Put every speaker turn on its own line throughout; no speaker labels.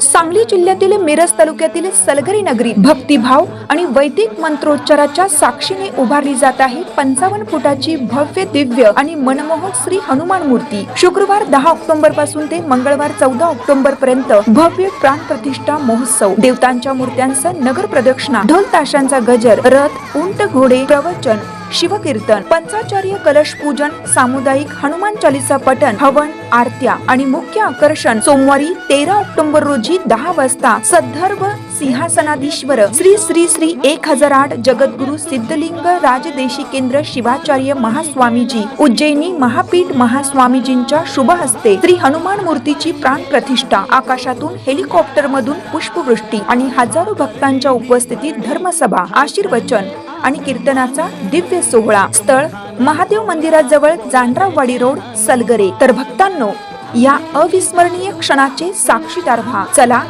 सांगली जिल्ह्यातील मिरज तालुक्यातील सलगरी नगरी भक्तिभाव आणि वैदिक मंत्रोच्चाराच्या साक्षीने उभारली जात आहे. पंचावन्न फुटाची भव्य दिव्य आणि मनमोहक श्री हनुमान मूर्ती. शुक्रवार दहा ऑक्टोबरपासून ते मंगळवार चौदा ऑक्टोबर पर्यंत भव्य प्राण प्रतिष्ठा महोत्सव. देवतांच्या मूर्त्यांचं नगर प्रदक्षिणा ढोल ताशांचा गजर रथ उंट घोडे प्रवचन शिवकीर्तन पंचाचार्य कलश पूजन सामुदायिक हनुमान चालीसा पठण हवन आरत्या आणि मुख्य आकर्षण सोमवारी तेरा ऑक्टोबर रोजी दहा वाजता सद्धर्व सिंहासनाधीश्वर श्री श्री श्री एक हजार आठ जगद्गुरु सिद्धलिंग राजदेशी केंद्र शिवाचार्य महास्वामीजी उज्जैनी महापीठ महास्वामीजींच्या शुभ हस्ते श्री हनुमान मूर्तीची प्राण प्रतिष्ठा. आकाशातून हेलिकॉप्टर मधून पुष्पवृष्टी आणि हजारो भक्तांच्या उपस्थितीत धर्मसभा आशीर्वचन आणि कीर्तनाचा दिव्य सोहळा. स्थळ महादेव मंदिराजवळ जांड्रावाडी रोड सलगरे. तर भक्तांनो या अविस्मरणीय क्षणाचे साक्षीदार व्हा. चला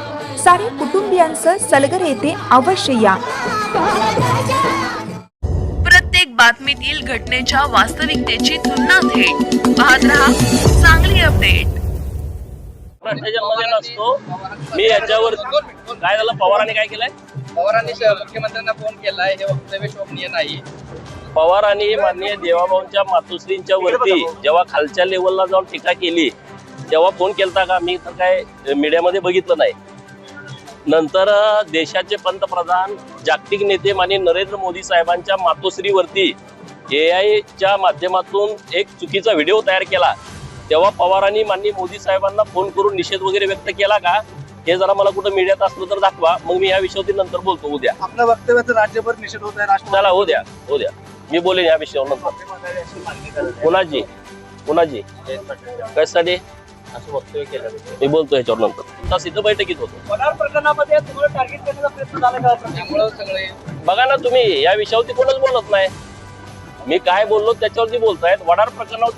सारे कुटुंबियांसह सलगर येथे अवश्य या.
प्रत्येक बातमीतील घटनेच्या वास्तविकतेची तुलना थेट. पाहत रहा चांगली अपडेट.
भ्रष्टाचारमध्ये नसतो मी याच्यावर काय झालं? पवारांनी काय केलंय?
पवारांनी मुख्यमंत्र्यांना फोन केलाय. हे वक्तव्य शोभनीय नाही
पवारांनी माननीय देवाभाऊंच्या मातोश्रींच्या वरती जेव्हा खालच्या लेवलला जाऊन टीका केली तेव्हा फोन केलता का? मी तर काय मीडियामध्ये बघितलं नाही. नंतर देशाचे पंतप्रधान जागतिक नेते माननीय नरेंद्र मोदी साहेबांच्या मातोश्रीवरती ए आयच्या माध्यमातून एक चुकीचा व्हिडिओ तयार केला. तेव्हा पवारांनी माननीय मोदी साहेबांना फोन करून निषेध वगैरे व्यक्त केला का? हे जरा मला कुठं मीडियात असलं तर दाखवा. मग मी या विषयावरती नंतर बोलतो. उद्या.
आपल्या वक्तव्याचा राज्यभर निषेध होत आहे राष्ट्रवादी
चला हो द्या. हो द्या. मी बोलेन या विषयावर नंतर कुणाची? कुणाची? कशासाठी? असं वक्तव्य केलं मी बोलतो ह्याच्यावर नंतर. तस इथं बैठकीत होतो.
वडार प्रकरणामध्ये तुम्हाला टार्गेट करण्याचा प्रयत्न झाला का?
त्यामुळं सगळे
बघा ना तुम्ही या विषयावरती कोणच बोलत नाही. मी काय बोललो त्याच्यावरती बोलतायत. वडार प्रकरणावरती